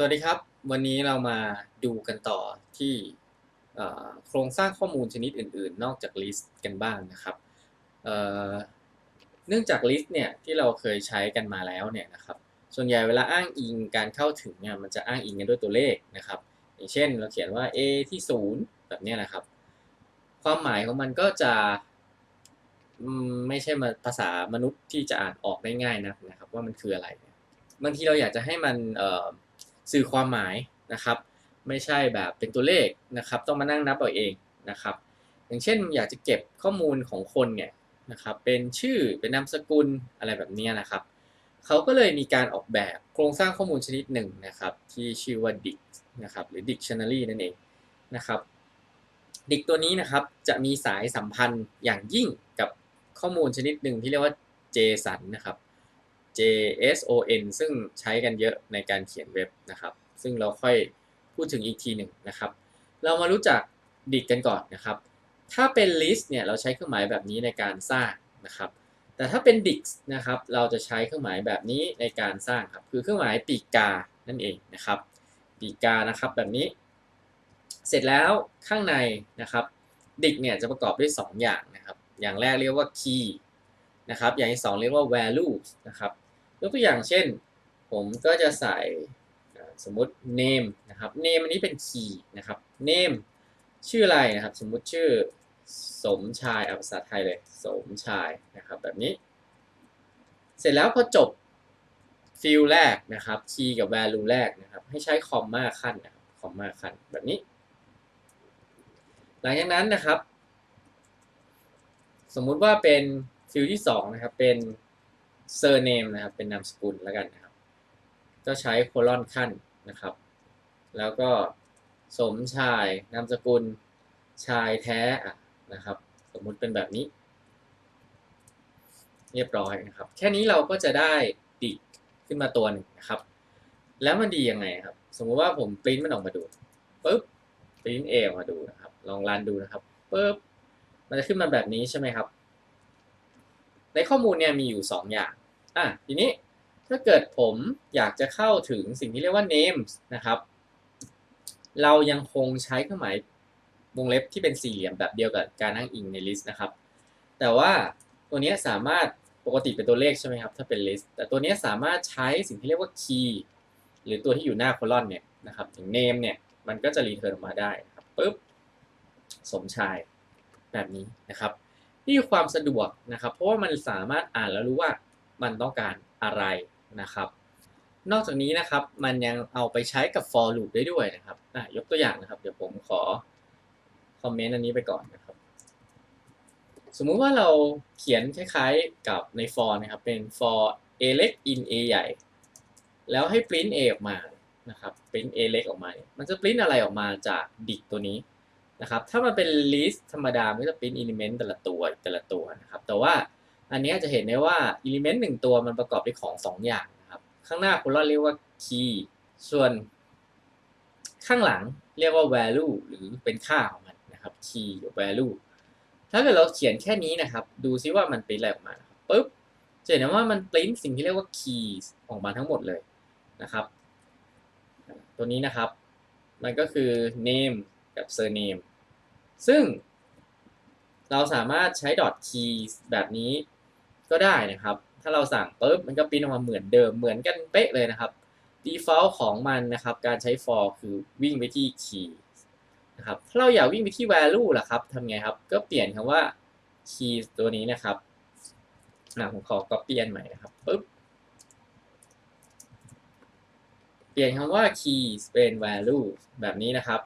สวัสดีครับ วันนี้เรามาดูกันต่อที่โครงสร้างข้อมูลชนิดอื่น ๆ นอกจาก list กันบ้างนะครับเเนื่องจาก list เนี่ยที่เราเคยใช้กันมาแล้วเนี่ยนะครับส่วนใหญ่เวลาอ้างอิงการเข้าถึงเนี่ยมันจะอ้างอิงกันด้วยตัวเลขนะครับ อย่างเช่นเราเขียนว่า a ที่ 0 แบบนี้นะครับ ความหมายของมันก็จะไม่ใช่มาภาษามนุษย์ที่จะอ่านออกได้ง่ายนักนะครับ ว่ามันคืออะไรบางทีเราอยากจะให้มันเอ่อ สื่อความหมายนะครับ ไม่ใช่แบบเป็นตัวเลขนะครับ ต้องมานั่งนับเอาเองนะครับ อย่างเช่นอยากจะเก็บข้อมูลของคนเนี่ยนะครับ เป็นชื่อเป็นนามสกุลอะไรแบบนี้นะครับเขาก็เลยมีการออกแบบโครงสร้างข้อมูลชนิดหนึ่งนะครับ ที่ชื่อว่า dict นะครับหรือ dictionary นั่นเองนะครับ d i c ตัวนี้นะครับจะมีสายสัมพันธ์อย่างยิ่งกับข้อมูลชนิดหนึ่งที่เรียกว่า JSON นะครับ JSON ซึ่งใช้กันเยอะในการเขียนเว็บนะครับ ซึ่งเราค่อยพูดถึงอีกทีหนึ่งนะครับ เรามารู้จักดิกกันก่อนนะครับ ถ้าเป็น list เนี่ยเราใช้เครื่องหมายแบบนี้ในการสร้างนะครับ แต่ถ้าเป็น dix นะครับเราจะใช้เครื่องหมายแบบนี้ในการสร้างครับ คือเครื่องหมายปีกกา นั่นเองนะครับ ปีกกานะครับแบบนี้ เสร็จแล้วข้างในนะครับ dic เนี่ยจะประกอบด้วย 2 อย่างนะครับ อย่างแรกเรียกว่า key นะครับ อย่างที่สองเรียกว่า value นะครับ ยกตัวอย่างเช่น ผมก็จะใส่สมมติ name นะครับ name อันนี้เป็น key นะครับ name ชื่ออะไรนะครับ สมมุติชื่อสมชายเอาภาษาไทยเลย สมชายนะครับแบบนี้ เสร็จแล้วพอจบฟิลแรกนะครับ key กับ value แรกนะครับ ให้ใช้คอมมาขั้นนะครับคอมมาขั้นแบบนี้ หลังจากนั้นนะครับ สมมุติว่าเป็นฟิลที่2นะครับเป็น surname นะครับ เป็นนามสกุลแล้วกันนะครับ ก็ใช้โคลอนขั้นนะครับ แล้วก็สมชายนามสกุลชายแท้นะครับ สมมุติเป็นแบบนี้ เรียบร้อยนะครับ แค่นี้เราก็จะได้ดิขึ้นมาตัวหนึ่งนะครับ แล้วมันดียังไงครับ สมมุติว่าผมปริ้นมันออกมาดูปุ๊บปริ้นเอออกมาดูนะครับ ลองรันดูนะครับปุ๊บมันจะขึ้นมาแบบนี้ใช่ไหมครับ ในข้อมูลเนี่ยมีอยู่ 2 อย่าง อะทีนี้ถ้าเกิดผมอยากจะเข้าถึงสิ่งที่เรียกว่า names นะครับ เรายังคงใช้เครื่องหมายวงเล็บที่เป็นสี่เหลี่ยมแบบเดียวกับการอ้างอิงใน list นะครับ แต่ว่าตัวนี้สามารถปกติเป็นตัวเลขใช่ไหมครับ ถ้าเป็น list แต่ตัวนี้สามารถใช้สิ่งที่เรียกว่า key หรือตัวที่อยู่หน้า colon เนี่ยนะครับอย่าง name เนี่ยมันก็จะ return ออกมาได้ครับปุ๊บสมชายแบบนี้นะครับนี่คือความสะดวกนะครับ เพราะว่ามันสามารถอ่านแล้วรู้ว่า มันต้องการอะไรนะครับ นอกจากนี้นะครับมันยังเอาไปใช้กับ for loop ได้ด้วยนะครับอะยกตัวอย่างนะครับ เดี๋ยวผมขอคอมเมนต์อันนี้ไปก่อนนะครับ สมมุติว่าเราเขียนคล้ายๆกับใน for นะครับ เป็น for a เล็ก in a ใหญ่ แล้วให้ print a ออกมานะครับ print a เล็กออกมา มันจะ print อะไรออกมาจาก dict ตัวนี้นะครับ ถ้ามันเป็น list ธรรมดามันจะ print element แต่ละตัวแต่ละตัวนะครับ แต่ว่า อันนี้จะเห็นได้ว่า element หนึ่งตัวมันประกอบด้วยของ 2 อย่างนะครับ ข้างหน้าคุณเราเรียกว่า key ส่วนข้างหลังเรียกว่า value หรือเป็นค่าของมันนะครับ key กับ value ถ้าเกิดเราเขียนแค่นี้นะครับ ดูซิว่ามันเป็นอะไรออกมาปุ๊บจะเห็นว่ามัน print สิ่งที่เรียกว่า keys ออกมาทั้งหมดเลยนะครับ ตัวนี้นะครับ มันก็คือ name กับ surname ซึ่งเราสามารถใช้ dot keys แบบนี้ ก็ได้นะครับ ถ้าเราสั่งปุ๊บมันก็ปริ้นออกมาเหมือนเดิมเหมือนกันเป๊ะเลยนะครับ default ของมันนะครับ การใช้ for คือวิ่งไปที่ key นะครับถ้าเราอยากวิ่งไปที่ value ล่ะครับทำไงครับ ก็เปลี่ยนคำว่า key ตัวนี้นะครับนะผมขอ copy อันใหม่นะครับปุ๊บเปลี่ยนคำว่า key เป็น value แบบนี้นะครับ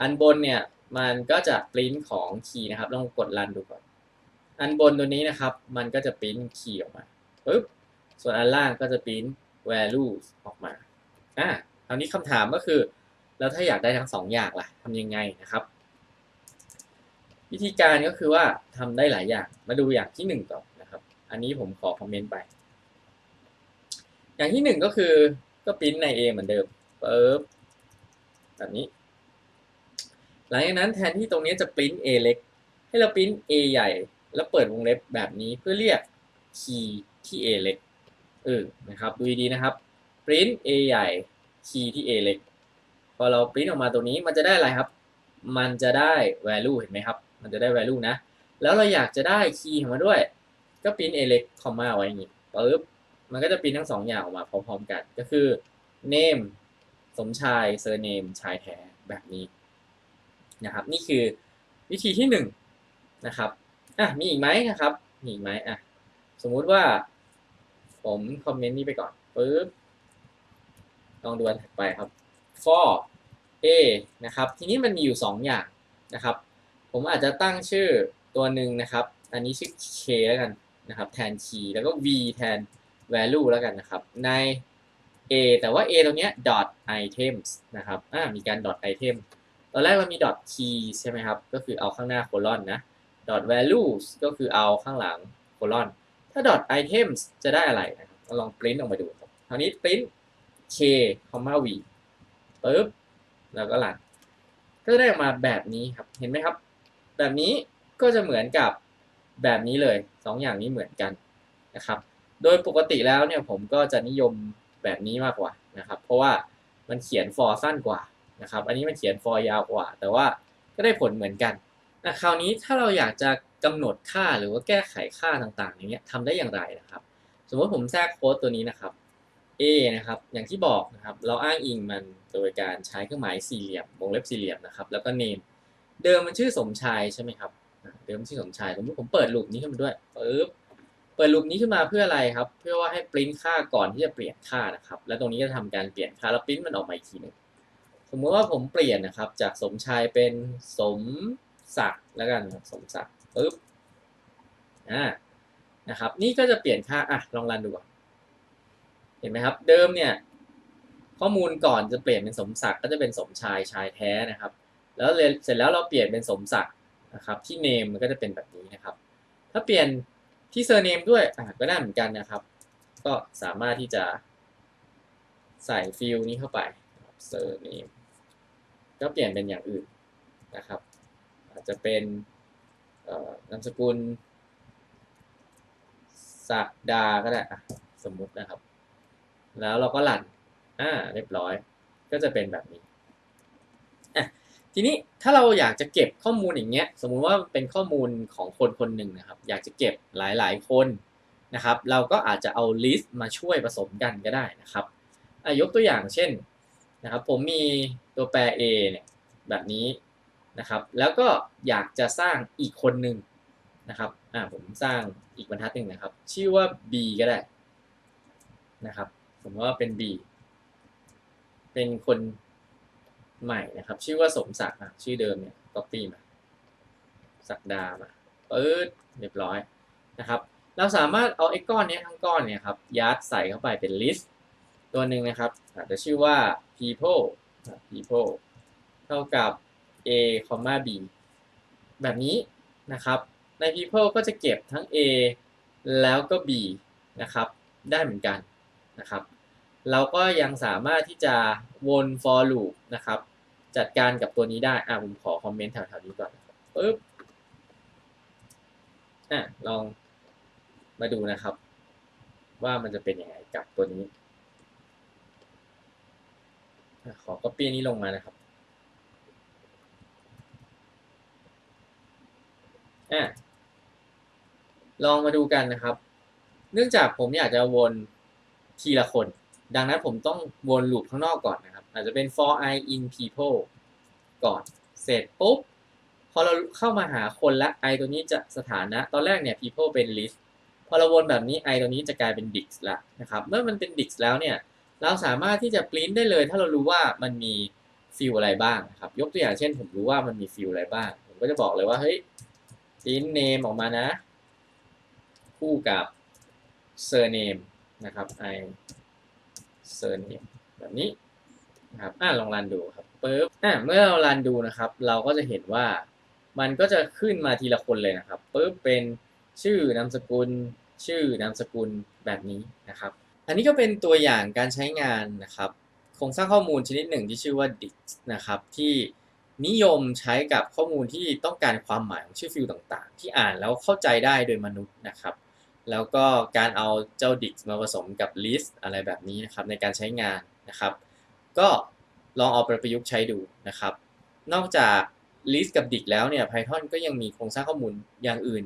อันบนเนี่ยมันก็จะปริ้นของ key นะครับลองกดรันดูก่อน อันบนตัวนี้นะครับ มันก็จะปริ้น key ออกมาปุ๊บส่วนอันล่างก็จะปริ้น value ออกมาอะคราวนี้คำถามก็คือ แล้วถ้าอยากได้ทั้งสองอย่างล่ะทำยังไงนะครับ วิธีการก็คือว่าทำได้หลายอย่างมาดูอย่างที่หนึ่งก่อนนะครับ อันนี้ผมขอคอมเมนต์ไป อย่างที่หนึ่งก็คือก็ปริ้นใน A เหมือนเดิมปุ๊บแบบนี้ หลังจากนั้นแทนที่ตรงนี้จะปริ้น A เล็ก ให้เราปริ้น A ใหญ่ แล้วเปิดวงเล็บแบบนี้เพื่อเรียก key ที่ A เล็กเออนะครับดูดีนะครับ print A ใหญ่คีย์ที่ a เล็กพอเราปริ้นออกมาตรงนี้มันจะได้อะไรครับ มันจะได้ value เห็นไหมครับ มันจะได้ value นะ แล้วเราอยากจะได้คีย์ของมันด้วย ก็ปริ้น a เล็กคอมมาไว้อย่างนี้ปึ๊บมันก็จะปริ้นทั้งสองอย่างออกมาพร้อมๆกัน ก็คือ name สมชาย surname ชายแท้แบบนี้นะครับ นี่คือวิธีที่หนึ่งนะครับ อะมีอีกไหมนะครับ มีอีกไหมอะสมมุติว่า ผมคอมเมนต์นี้ไปก่อนปึ๊บลองดูอันถัดไปครับ for a นะครับ ทีนี้มันมีอยู่ 2 อย่างนะครับ ผมอาจจะตั้งชื่อตัวหนึ่งนะครับ อันนี้ชื่อ k แล้วกันนะครับ แทน key แล้วก็ v แทน value แล้วกันนะครับ ใน a แต่ว่า a ตรงเนี้ย dot items นะครับอ่ามีการ dot item ตอนแรกเรามี dot key ใช่ไหมครับ ก็คือเอาข้างหน้า colon นะ dot values ก็คือเอาข้างหลัง colon ถ้า dot items จะได้อะไรนะครับลอง print ออกมาดูครับคราวนี้ print k, v ปึ๊บแล้วก็รันก็จะได้ออกมาแบบนี้ครับเห็นไหมครับ แบบนี้ก็จะเหมือนกับแบบนี้เลยสองอย่างนี้เหมือนกันนะครับ โดยปกติแล้วเนี่ยผมก็จะนิยมแบบนี้มากกว่านะครับ เพราะว่ามันเขียน for สั้นกว่านะครับ อันนี้มันเขียน for ยาวกว่า แต่ว่าก็ได้ผลเหมือนกัน นะคราวนี้ถ้าเราอยากจะกำหนดค่าหรือว่าแก้ไขค่าต่างๆอย่างเงี้ยทำได้อย่างไรนะครับ สมมติผมแทรกโค้ดตัวนี้นะครับ A นะครับ อย่างที่บอกนะครับ เราอ้างอิงมันโดยการใช้เครื่องหมายสี่เหลี่ยมวงเล็บสี่เหลี่ยมนะครับ แล้วก็ name เดิมมันชื่อสมชายใช่ไหมครับ เดิมชื่อสมชายผมมติผมเปิดลูปนี้ขึ้นมาด้วยปึ๊บเปิดลูปนี้ขึ้นมาเพื่ออะไรครับ เพื่อว่าให้ปริ้นค่าก่อนที่จะเปลี่ยนค่านะครับ แล้วตรงนี้จะทำการเปลี่ยนค่าแล้วปริ้นมันออกมาอีกทีหนึ่งสมมติว่าผมเปลี่ยนนะครับ จากสมชายเป็นสม ศักดิ์แล้วกันสมศักดิ์ปึ๊บอ่านะครับ นี่ก็จะเปลี่ยนค่าอะลองรันดูเห็นไหมครับ เดิมเนี่ย ข้อมูลก่อนจะเปลี่ยนเป็นสมศักดิ์ก็จะเป็นสมชายชายแท้นะครับ แล้วเสร็จแล้วเราเปลี่ยนเป็นสมศักดิ์นะครับ ที่เนมมันก็จะเป็นแบบนี้นะครับ ถ้าเปลี่ยนที่เซอร์เนมด้วยอะก็ได้เหมือนกันนะครับ ก็สามารถที่จะใส่ฟิลนี้เข้าไปเซอร์เนมก็เปลี่ยนเป็นอย่างอื่นนะครับ จะเป็นนามสกุลสักดาก็ได้อะสมมุตินะครับ แล้วเราก็หลั่นอ่าเรียบร้อย ก็จะเป็นแบบนี้อะทีนี้ถ้าเราอยากจะเก็บข้อมูลอย่างเงี้ย สมมุติว่าเป็นข้อมูลของคนคนหนึ่งนะครับ อยากจะเก็บหลายๆคนนะครับ เราก็อาจจะเอา list มาช่วยผสมกันก็ได้นะครับยกตัวอย่างเช่นนะครับ ผมมีตัวแปร a เนี่ยแบบนี้ นะครับ แล้วก็อยากจะสร้างอีกคนหนึ่งนะครับอ่าผมสร้างอีกบรรทัดหนึ่งนะครับ ชื่อว่า b ก็ได้นะครับ สมมติว่าเป็น b เป็นคนใหม่นะครับ ชื่อว่าสมศักดิ์ชื่อเดิมเนี่ย copy มาศักดามาปึ๊ดเรียบร้อยนะครับ เราสามารถเอาไอ้ก้อนนี้ทั้งก้อนเนี่ยครับยัดใส่เข้าไปเป็น list ตัวหนึ่งนะครับอาจจะชื่อว่า people people เท่ากับ a, b แบบนี้นะครับ ใน people ก็จะเก็บทั้ง a แล้วก็ b นะครับ ได้เหมือนกันนะครับ เราก็ยังสามารถที่จะวน for loop นะครับ จัดการกับตัวนี้ได้ อะผมขอคอมเมนต์แถวๆนี้ก่อนปึ๊บอะลองมาดูนะครับ ว่ามันจะเป็นยังไงกับตัวนี้ขอ copy นี้ลงมานะครับ อะลองมาดูกันนะครับ เนื่องจากผมอยากจะวนทีละคน ดังนั้นผมต้องวนลูปข้างนอกก่อนนะครับ อาจจะเป็น for i in people ก่อน เสร็จปุ๊บ พอเราเข้ามาหาคนละ i ตัวนี้จะสถานะ ตอนแรกเนี่ย people เป็น list พอเราวนแบบนี้ i ตัวนี้จะกลายเป็น dix ละนะครับ เมื่อมันเป็น dix แล้วเนี่ย เราสามารถที่จะ print ได้เลย ถ้าเรารู้ว่ามันมีฟิลอะไรบ้างนะครับ ยกตัวอย่างเช่น ผมรู้ว่ามันมีฟิลอะไรบ้าง ผมก็จะบอกเลยว่า เฮ้ย print name ออกมานะ คู่กับ surname นะครับ i surname แบบนี้นะครับอ่าลองรันดูครับปึ๊บอ่าเมื่อเรารันดูนะครับ เราก็จะเห็นว่ามันก็จะขึ้นมาทีละคนเลยนะครับปึ๊บเป็นชื่อนามสกุล ชื่อนามสกุลแบบนี้นะครับ อันนี้ก็เป็นตัวอย่างการใช้งานนะครับโครงสร้างข้อมูลชนิดหนึ่งที่ชื่อว่า Dix นะครับที่ นิยมใช้กับข้อมูลที่ต้องการความหมายของชื่อฟิลต่างๆ ที่อ่านแล้วเข้าใจได้โดยมนุษย์นะครับ แล้วก็การเอาเจ้า dict มาผสมกับลิสต์อะไรแบบนี้นะครับในการใช้งานนะครับ ก็ลองเอาไปประยุกต์ใช้ดูนะครับ นอกจากลิสต์กับดิกแล้วเนี่ย Python ก็ยังมีโครงสร้างข้อมูลอย่างอื่น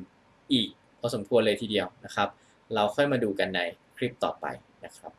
อีกพอสมควรเลยทีเดียวนะครับ เราค่อยมาดูกันในคลิปต่อไปนะครับ